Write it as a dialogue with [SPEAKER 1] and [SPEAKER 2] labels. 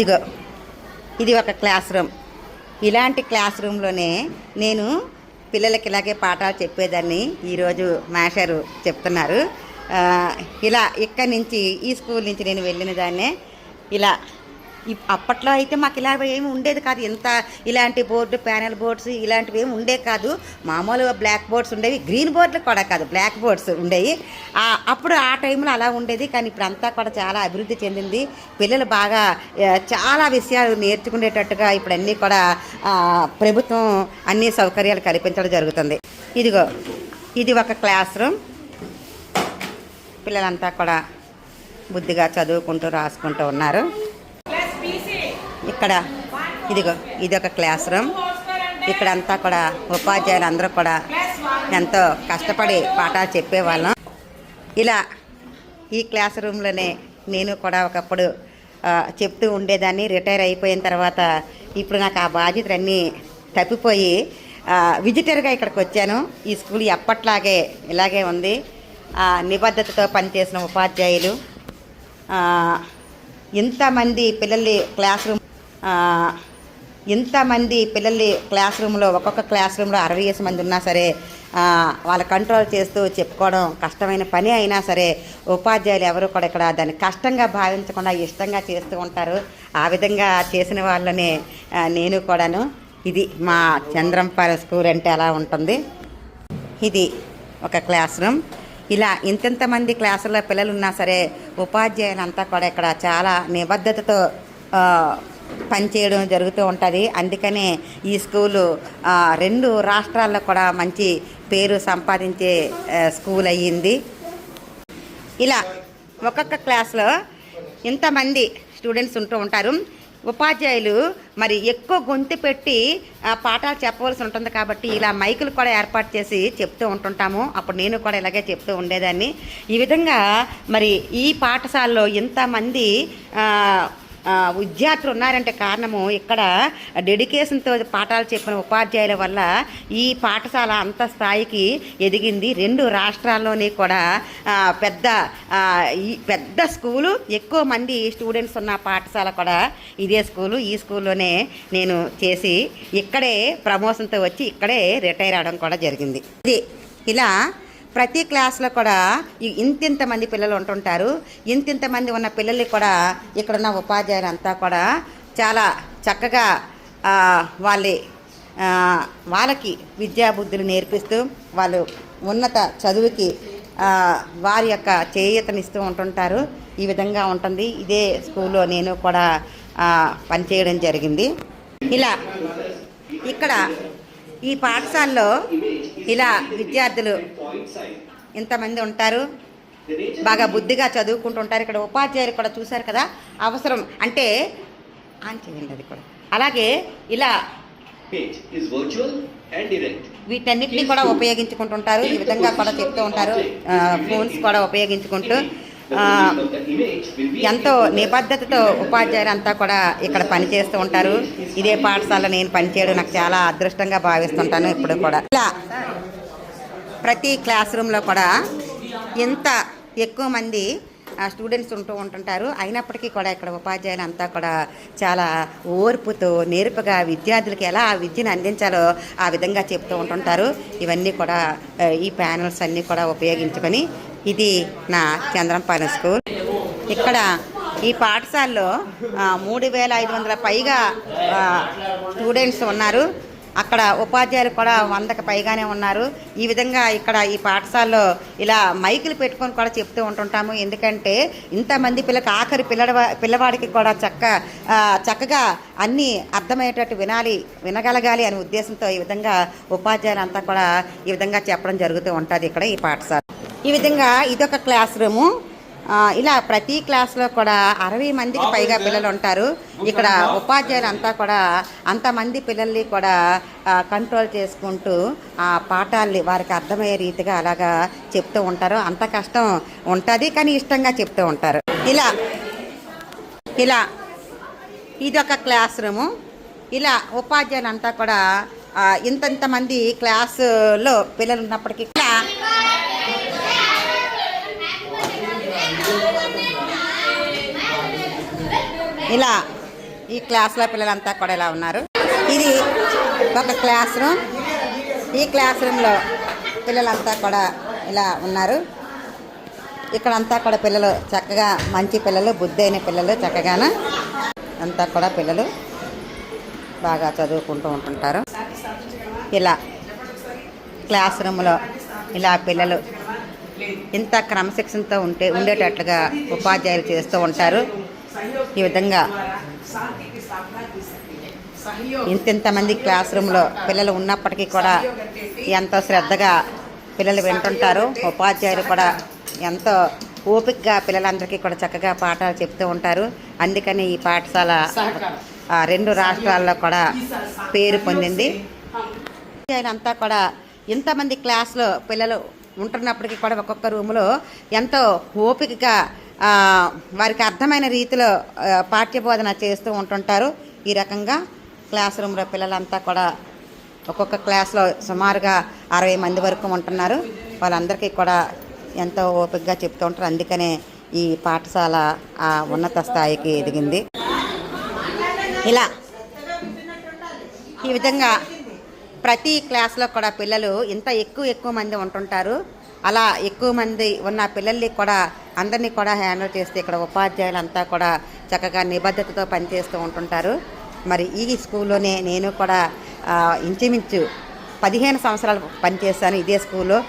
[SPEAKER 1] ఇదిగో ఇది ఒక క్లాస్ రూమ్. ఇలాంటి క్లాస్ రూమ్లోనే నేను పిల్లలకి ఇలాగే పాఠాలు చెప్పేదాన్ని ఈరోజు మాస్టారు చెప్తున్నారు. ఇలా ఇక్కడి నుంచి ఈ స్కూల్ నుంచి నేను వెళ్ళిన దాన్నే ఇలా అప్పట్లో అయితే మాకు ఇలా ఏమి ఉండేది కాదు. ఎంత ఇలాంటి బోర్డు ప్యానల్ బోర్డ్స్ ఇలాంటివి ఏమి ఉండే కాదు. మామూలుగా బ్లాక్ బోర్డ్స్ ఉండేవి. గ్రీన్ బోర్డులు కూడా కాదు. బ్లాక్ బోర్డ్స్ ఉండేవి. అప్పుడు ఆ టైంలో అలా ఉండేది. కానీ ఇప్పుడు అంతా కూడా చాలా అభివృద్ధి చెందింది. పిల్లలు బాగా చాలా విషయాలు నేర్చుకునేటట్టుగా ఇప్పుడు అన్నీ కూడా ప్రభుత్వం అన్ని సౌకర్యాలు కల్పించడం జరుగుతుంది. ఇదిగో ఇది ఒక క్లాస్ రూమ్. పిల్లలంతా కూడా బుద్ధిగా చదువుకుంటూ రాసుకుంటూ ఉన్నారు. ఇక్కడ ఇదిగో ఇది ఒక క్లాస్ రూమ్. ఇక్కడ అంతా కూడా ఉపాధ్యాయులు అందరూ కూడా ఎంతో కష్టపడి పాఠాలు చెప్పేవాళ్ళం. ఇలా ఈ క్లాస్ రూమ్లోనే నేను కూడా ఒకప్పుడు చెప్తూ ఉండేదాన్ని. రిటైర్ అయిపోయిన తర్వాత ఇప్పుడు నాకు ఆ బాధ్యతలన్నీ తప్పిపోయి విజిటర్గా ఇక్కడికి వచ్చాను. ఈ స్కూల్ ఎప్పట్లాగే ఇలాగే ఉంది. ఆ, నిబద్ధతతో పనిచేసిన ఉపాధ్యాయులు. ఇంతమంది పిల్లల్ని క్లాస్ రూమ్ ఇంతమంది పిల్లల్ని క్లాస్ రూమ్లో ఒక్కొక్క క్లాస్ రూమ్లో అరవై వేసి మంది ఉన్నా సరే వాళ్ళ కంట్రోల్ చేస్తూ చెప్పుకోవడం కష్టమైన పని అయినా సరే ఉపాధ్యాయులు ఎవరు కూడా ఇక్కడ దాన్ని కష్టంగా భావించకుండా ఇష్టంగా చేస్తూ ఉంటారు. ఆ విధంగా చేసిన వాళ్ళనే నేను కూడాను. ఇది మా చంద్రంపాలెం స్కూల్ అంటే అలా ఉంటుంది. ఇది ఒక క్లాస్ రూమ్ ఇలా ఇంతమంది క్లాసుల్లో పిల్లలు ఉన్నా సరే ఉపాధ్యాయులంతా కూడా ఇక్కడ చాలా నిబద్ధతతో పనిచేయడం జరుగుతూ ఉంటుంది. అందుకనే ఈ స్కూలు రెండు రాష్ట్రాల్లో కూడా మంచి పేరు సంపాదించే స్కూల్ అయ్యింది. ఇలా ఒక్కొక్క క్లాస్లో ఇంతమంది స్టూడెంట్స్ ఉంటూ ఉంటారు. ఉపాధ్యాయులు మరి ఎక్కువ గొంతు పెట్టి పాఠాలు చెప్పవలసి ఉంటుంది కాబట్టి ఇలా మైకులు కూడా ఏర్పాటు చేసి చెప్తూ ఉంటుంటాము. అప్పుడు నేను కూడా ఇలాగే చెప్తూ ఉండేదాన్ని. ఈ విధంగా మరి ఈ పాఠశాలలో ఇంతమంది విద్యార్థులు ఉన్నారంటే కారణము ఇక్కడ డెడికేషన్తో పాఠాలు చెప్పిన ఉపాధ్యాయుల వల్ల ఈ పాఠశాల అంత స్థాయికి ఎదిగింది. రెండు రాష్ట్రాల్లోని కూడా పెద్ద ఈ పెద్ద స్కూలు ఎక్కువ మంది స్టూడెంట్స్ ఉన్న పాఠశాల కూడా ఇదే స్కూలు. ఈ స్కూల్లోనే నేను చేసి ఇక్కడే ప్రమోషన్తో వచ్చి ఇక్కడే రిటైర్ అవడం కూడా జరిగింది. ఇది ఇలా ప్రతి క్లాస్లో కూడా ఇంతింతమంది పిల్లలు ఉంటుంటారు. ఇంతింతమంది ఉన్న పిల్లల్ని కూడా ఇక్కడున్న ఉపాధ్యాయులు అంతా కూడా చాలా చక్కగా వాళ్ళ వాళ్ళకి విద్యాబుద్ధులు నేర్పిస్తూ వాళ్ళు ఉన్నత చదువుకి వారి యొక్క చేయూతనిస్తూ ఉంటుంటారు. ఈ విధంగా ఉంటుంది. ఇదే స్కూల్లో నేను కూడా పనిచేయడం జరిగింది. ఇలా ఇక్కడ ఈ పాఠశాలలో ఇలా విద్యార్థులు ఇంతమంది ఉంటారు. బాగా బుద్ధిగా చదువుకుంటూ ఉంటారు. ఇక్కడ ఉపాధ్యాయులు కూడా చూశారు కదా అవసరం. అంటే ఆన్ చేయండి అది కూడా. అలాగే ఇలా. వీటన్నిటిని కూడా ఉపయోగించుకుంటుంటారు. ఈ విధంగా కూడా చెప్తూ ఉంటారు. ఫోన్స్ కూడా ఉపయోగించుకుంటూ ఎంతో నిబద్ధతతో ఉపాధ్యాయులు అంతా కూడా ఇక్కడ పనిచేస్తూ ఉంటారు. ఇదే పాఠశాల నేను పనిచేయడం నాకు చాలా అదృష్టంగా భావిస్తుంటాను ఇప్పుడు కూడా. ఇలా ప్రతి క్లాస్ రూమ్లో కూడా ఎంత ఎక్కువ మంది స్టూడెంట్స్ ఉంటూ ఉంటుంటారు. అయినప్పటికీ కూడా ఇక్కడ ఉపాధ్యాయులు అంతా కూడా చాలా ఓర్పుతో నేర్పుగా విద్యార్థులకి ఎలా ఆ విద్యను అందించాలో ఆ విధంగా చెప్తూ ఉంటుంటారు. ఇవన్నీ కూడా ఈ ప్యానల్స్ అన్నీ కూడా ఉపయోగించుకొని ఇది నా చంద్రంపాలెం స్కూల్. ఇక్కడ ఈ పాఠశాలలో మూడు వేల ఐదు వందల పైగా స్టూడెంట్స్ ఉన్నారు. అక్కడ ఉపాధ్యాయులు కూడా వందకు పైగానే ఉన్నారు. ఈ విధంగా ఇక్కడ ఈ పాఠశాలలో ఇలా మైకులు పెట్టుకొని కూడా చెప్తూ ఉంటుంటాము. ఎందుకంటే ఇంతమంది పిల్లకి ఆఖరి పిల్లడ పిల్లవాడికి కూడా చక్క చక్కగా అన్నీ అర్థమయ్యేటట్టు వినాలి వినగలగాలి అనే ఉద్దేశంతో ఈ విధంగా ఉపాధ్యాయులు అంతా కూడా ఈ విధంగా చెప్పడం జరుగుతూ ఉంటుంది ఇక్కడ ఈ పాఠశాల. ఈ విధంగా ఇదొక క్లాస్ రూము. ఇలా ప్రతి క్లాస్లో కూడా అరవై మందికి పైగా పిల్లలు ఉంటారు ఇక్కడ ఉపాధ్యాయులు అంతా కూడా అంతమంది పిల్లల్ని కూడా కంట్రోల్ చేసుకుంటూ ఆ పాఠాల్ని వారికి అర్థమయ్యే రీతిగా అలాగా చెప్తూ ఉంటారు. అంత కష్టం ఉంటుంది కానీ ఇష్టంగా చెప్తూ ఉంటారు. ఇలా ఇలా ఇదొక క్లాస్ రూము. ఇలా ఉపాధ్యాయులు అంతా కూడా ఆ, ఇంతంత మంది క్లాసులో పిల్లలు ఉన్నప్పటికీ ఇలా ఈ క్లాస్లో పిల్లలంతా కూడా ఇలా ఉన్నారు. ఇది ఒక క్లాస్ రూమ్ ఈ క్లాస్ రూమ్లో పిల్లలంతా కూడా ఇలా ఉన్నారు. ఇక్కడంతా కూడా పిల్లలు చక్కగా మంచి పిల్లలు బుద్ధైన పిల్లలు చక్కగాను. అంతా కూడా పిల్లలు బాగా చదువుకుంటూ ఉంటుంటారు. ఇలా క్లాస్ రూమ్లో ఇలా పిల్లలు ఇంత క్రమశిక్షణతో ఉంటే ఉండేటట్లుగా ఉపాధ్యాయులు చేస్తూ ఉంటారు. ఈ విధంగా ఇంతింతమంది క్లాస్ రూమ్లో పిల్లలు ఉన్నప్పటికీ కూడా ఎంతో శ్రద్ధగా పిల్లలు వింటుంటారు. ఉపాధ్యాయులు కూడా ఎంతో ఓపికగా పిల్లలందరికీ కూడా చక్కగా పాఠాలు చెప్తూ ఉంటారు. అందుకని ఈ పాఠశాల రెండు రాష్ట్రాల్లో కూడా పేరు పొందింది. అంతా కూడా ఇంతమంది క్లాస్లో పిల్లలు ఉంటున్నప్పటికీ కూడా ఒక్కొక్క రూములో ఎంతో ఓపికగా వారికి అర్థమైన రీతిలో పాఠ్యబోధన చేస్తూ ఉంటుంటారు. ఈ రకంగా క్లాస్ రూమ్లో పిల్లలంతా కూడా ఒక్కొక్క క్లాస్లో సుమారుగా అరవై మంది వరకు ఉంటున్నారు. వాళ్ళందరికీ కూడా ఎంతో ఓపికగా చెప్తూ ఉంటారు. అందుకనే ఈ పాఠశాల ఆ ఉన్నత స్థాయికి ఎదిగింది. ఇలా ఈ విధంగా ప్రతి క్లాస్లో కూడా పిల్లలు ఇంత ఎక్కువ ఎక్కువ మంది ఉంటుంటారు. అలా ఎక్కువ మంది ఉన్న పిల్లల్ని కూడా అందరినీ కూడా హ్యాండిల్ చేస్తే ఇక్కడ ఉపాధ్యాయులు అంతా కూడా చక్కగా నిబద్ధతతో పనిచేస్తూ ఉంటుంటారు. మరి ఈ స్కూల్లోనే నేను కూడా ఇంచుమించు పదిహేను సంవత్సరాలు పనిచేశాను ఇదే స్కూల్లో.